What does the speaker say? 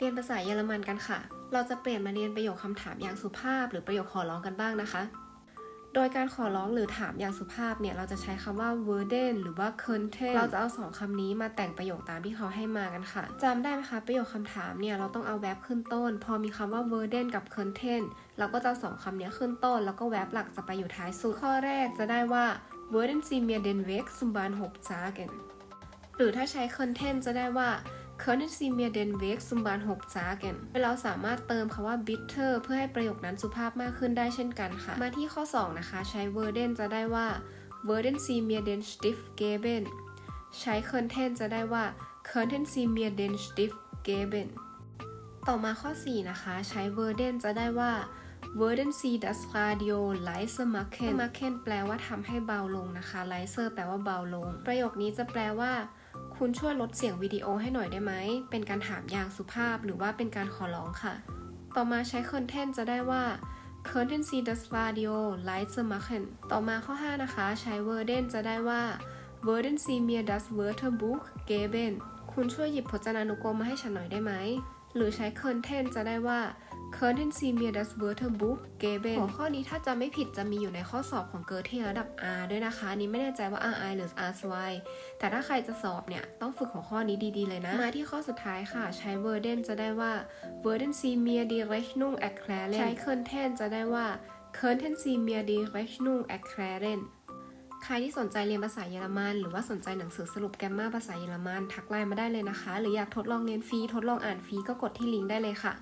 เรียนภาษาเยอรมันกันค่ะ เราจะเปลี่ยนมาเรียนประโยคคำถามอย่างสุภาพ หรือประโยคขอร้องกันบ้างนะคะ โดยการขอร้องหรือถามอย่างสุภาพเนี่ย เราจะใช้คำว่า werden หรือว่า könnten เราจะเอาสองคำนี้มาแต่งประโยคตามที่เขาให้มากันค่ะจำได้ไหมคะ ประโยคคำถามเนี่ย เราต้องเอาแวบขึ้นต้น พอมีคำว่า werden กับ könnten เราก็จะเอาสองคำนี้ขึ้นต้น แล้วก็แวบหลักจะไปอยู่ท้ายสุด ข้อแรกจะได้ว่า würden Sie mir den Weg zum Bahnhof sagen หรือถ้าใช้ könnten จะได้ว่า Können Sie mir den Weg zum Bahnhof sagen เราสามารถเติมคำว่า bitter เพื่อให้ประโยคนั้นสุภาพมากขึ้นได้เช่นกันค่ะ มาที่ข้อ 2 นะคะ ใช้ werden จะได้ว่า würden Sie mir den Stift geben ใช้ könnten จะได้ว่า könnten Sie mir den Stift geben ต่อมาข้อ 4 นะคะ ใช้ werden จะได้ว่า würden Sie das Radio leiser machen machen แปลว่าทำให้เบาลงนะคะ leiser แปลว่าเบาลง ประโยคนี้จะแปลว่า คุณช่วยลดเสียงวิดีโอให้หน่อยได้ไหม เป็นการถามอย่างสุภาพหรือว่าเป็นการขอร้องค่ะ ต่อมาใช้ könnten จะได้ว่า könnten Sie das Radio leiser machen ต่อมาข้อ 5 นะคะ ใช้ werden จะได้ว่า würden Sie mir das Wörterbuch geben คุณช่วยหยิบพจนานุกรมมาให้ฉันหน่อยได้ไหม หรือใช้ könnten จะได้ว่า könnten Sie mir das Wörterbuch geben หัวข้อนี้ถ้าจะไม่ผิดจะมีอยู่ในข้อสอบของเกอร์เทระดับ R ด้วยนะคะอันนี้ไม่แน่ใจว่า RI หรือ R2 แต่ถ้าใครจะสอบเนี่ย ต้องฝึกหัวข้อนี้ดีๆเลยนะ มาที่ข้อสุดท้ายค่ะ ใช้ werden จะได้ว่า werden Sie mir die Rechnung erklären ใช้ könnten จะได้ว่า könnten Sie mir die Rechnung erklären ใครที่สนใจเรียนภาษาเยอรมัน หรือว่าสนใจหนังสือสรุปแกรมมาภาษาเยอรมัน ทักไลน์มาได้เลยนะคะ หรืออยากทดลองเรียนฟรีทดลองอ่านฟรีก็กดที่ลิงก์ได้เลยค่ะ